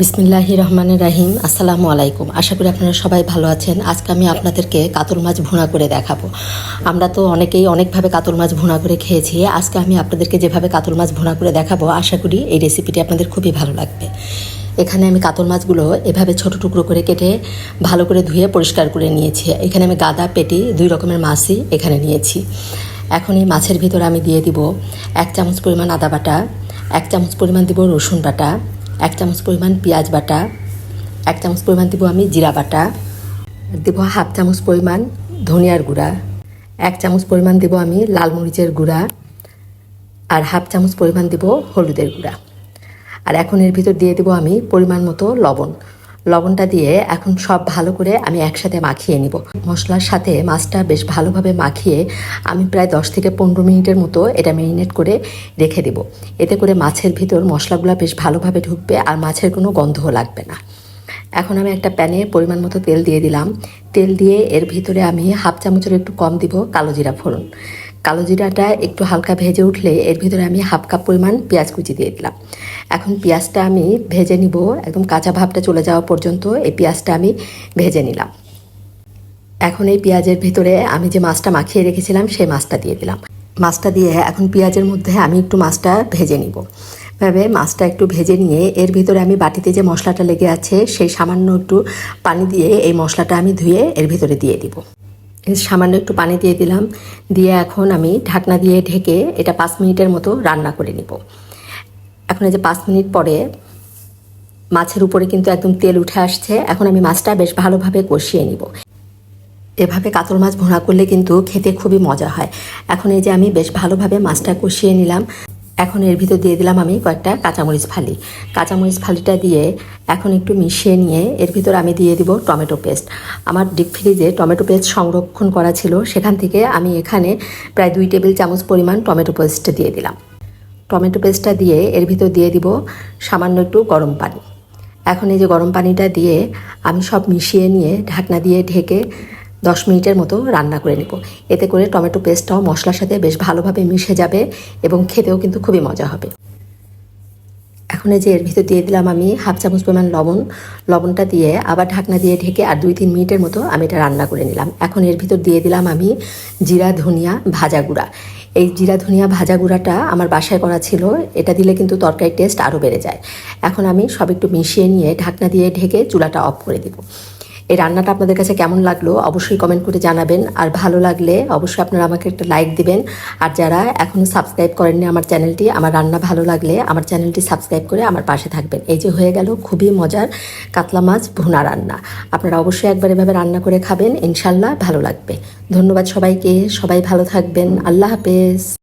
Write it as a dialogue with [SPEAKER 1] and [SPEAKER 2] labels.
[SPEAKER 1] বিসমিল্লাহি রহমানের রাহিম, আসসালামু আলাইকুম। আশা করি আপনারা সবাই ভালো আছেন। আজকে আমি আপনাদেরকে কাতল মাছ ভুনা করে দেখাবো। আমরা তো অনেকেই অনেকভাবে কাতল মাছ ভুনা করে খেয়েছি। আজকে আমি আপনাদেরকে যেভাবে কাতল মাছ ভুনা করে দেখাবো, আশা করি এই রেসিপিটি আপনাদের খুবই ভালো লাগবে। এখানে আমি কাতল মাছগুলো এভাবে ছোট টুকরো করে কেটে ভালো করে ধুয়ে পরিষ্কার করে নিয়েছি। এখানে আমি গাদা, পেটি, দুই রকমের মাছই এখানে নিয়েছি। এখন এই মাছের ভিতরে আমি দিয়ে দিব এক চামচ পরিমাণ আদা বাটা, এক চামচ পরিমাণ দিব রসুন বাটা এক চামচ পরিমাণ পেঁয়াজ বাটা, এক চামচ পরিমাণ দিব আমি জিরা বাটা, দেবো হাফ চামচ পরিমাণ ধনিয়ার গুঁড়া, এক চামচ পরিমাণ দেবো আমি লাল মরিচের গুঁড়া আর হাফ চামচ পরিমাণ দেবো হলুদের গুঁড়া। আর এখন এর ভিতর দিয়ে দেবো আমি পরিমাণ মতো লবণ। লবণটা দিয়ে এখন সব ভালো করে আমি একসাথে মাখিয়ে নিব। মশলার সাথে মাছটা বেশ ভালোভাবে মাখিয়ে আমি প্রায় দশ থেকে পনেরো মিনিটের মতো এটা ম্যারিনেট করে রেখে দেব। এতে করে মাছের ভিতর মশলাগুলো বেশ ভালোভাবে ঢুকবে আর মাছের কোনো গন্ধও লাগবে না। এখন আমি একটা প্যানে পরিমাণ মতো তেল দিয়ে দিলাম। তেল দিয়ে এর ভিতরে আমি হাফ চামচের একটু কম দিব কালো জিরা ফোড়ন। কালো জিরাটা একটু হালকা ভেজে উঠলে এর ভিতরে আমি হাফ কাপ পরিমাণ পেঁয়াজ কুচি দিয়ে দিলাম। এখন পেঁয়াজটা আমি ভেজে নিব, একদম কাঁচা ভাবটা চলে যাওয়া পর্যন্ত এই পেঁয়াজটা আমি ভেজে নিলাম। এখন এই পেঁয়াজের ভিতরে আমি যে মাছটা মাখিয়ে রেখেছিলাম, সেই মাছটা দিয়ে দিলাম। মাছটা দিয়ে এখন পেঁয়াজের মধ্যে আমি একটু মাছটা ভেজে নিব। ভাবে মাছটা একটু ভেজে নিয়ে এর ভিতরে আমি বাটিতে যে মশলাটা লেগে আছে, সেই সামান্য একটু পানি দিয়ে এই মশলাটা আমি ধুয়ে এর ভিতরে দিয়ে দিব। সামান্য একটু পানি দিয়ে দিলাম। দিয়ে এখন আমি ঢাকনা দিয়ে ঢেকে এটা পাঁচ মিনিটের মতো রান্না করে নিব। এখন এই যে পাঁচ মিনিট পরে মাছের উপরে কিন্তু একদম তেল উঠে আসছে। এখন আমি মাছটা বেশ ভালোভাবে কষিয়ে নিব। এভাবে কাতল মাছ ভোনা করলে কিন্তু খেতে খুবই মজা হয়। এখন এই যে আমি বেশ ভালোভাবে মাছটা কষিয়ে নিলাম। এখন এর ভিতর দিয়ে দিলাম আমি কয়েকটা কাঁচামরিচ ফালি। কাঁচামরিচ ফালিটা দিয়ে এখন একটু মিশিয়ে নিয়ে এর ভিতর আমি দিয়ে দিব টমেটো পেস্ট। আমার ডিপ ফ্রিজে টমেটো পেস্ট সংরক্ষণ করা ছিল, সেখান থেকে আমি এখানে প্রায় দুই টেবিল চামচ পরিমাণ টমেটো পেস্ট দিয়ে দিলাম। টমেটো পেস্টটা দিয়ে এর ভিতর দিয়ে দিব সামান্য একটু গরম পানি। এখন এই যে গরম পানিটা দিয়ে আমি সব মিশিয়ে নিয়ে ঢাকনা দিয়ে ঢেকে দশ মিনিটের মতো রান্না করে নিব। এতে করে টমেটো পেস্টটাও মশলার সাথে বেশ ভালোভাবে মিশে যাবে এবং খেতেও কিন্তু খুবই মজা হবে। এখন এই যে এর ভিতর দিয়ে দিলাম আমি হাফ চামচ পরিমাণ লবণ। লবণটা দিয়ে আবার ঢাকনা দিয়ে ঢেকে আর দুই তিন মিনিটের মতো আমি এটা রান্না করে নিলাম। এখন এর ভিতর দিয়ে দিলাম আমি জিরা, ধনিয়া, ভাজা গুঁড়া। এই জিরা, ধনিয়া, ভাজা গুঁড়াটা আমার বাসায় করা ছিল। এটা দিলে কিন্তু তরকারির টেস্ট আরও বেড়ে যায়। এখন আমি সব একটু মিশিয়ে নিয়ে ঢাকনা দিয়ে ঢেকে চুলাটা অফ করে দিব। এই রান্নাটা আপনাদের কাছে কেমন লাগল অবশ্যই কমেন্ট করে জানাবেন। আর ভালো লাগলে অবশ্যই আপনারা আমাকে একটা লাইক দিবেন। আর যারা এখনও সাবস্ক্রাইব করেননি আমার চ্যানেলটি আমার রান্না ভালো লাগলে আমার চ্যানেলটি সাবস্ক্রাইব করে আমার পাশে থাকবেন। এই যে হয়ে গেল খুবই মজার কাতলা মাছ ভুনা রান্না। আপনারা অবশ্যই একবার এভাবে রান্না করে খাবেন, ইনশাল্লাহ ভালো লাগবে। ধন্যবাদ সবাইকে, সবাই ভালো থাকবেন, আল্লাহ হাফেজ।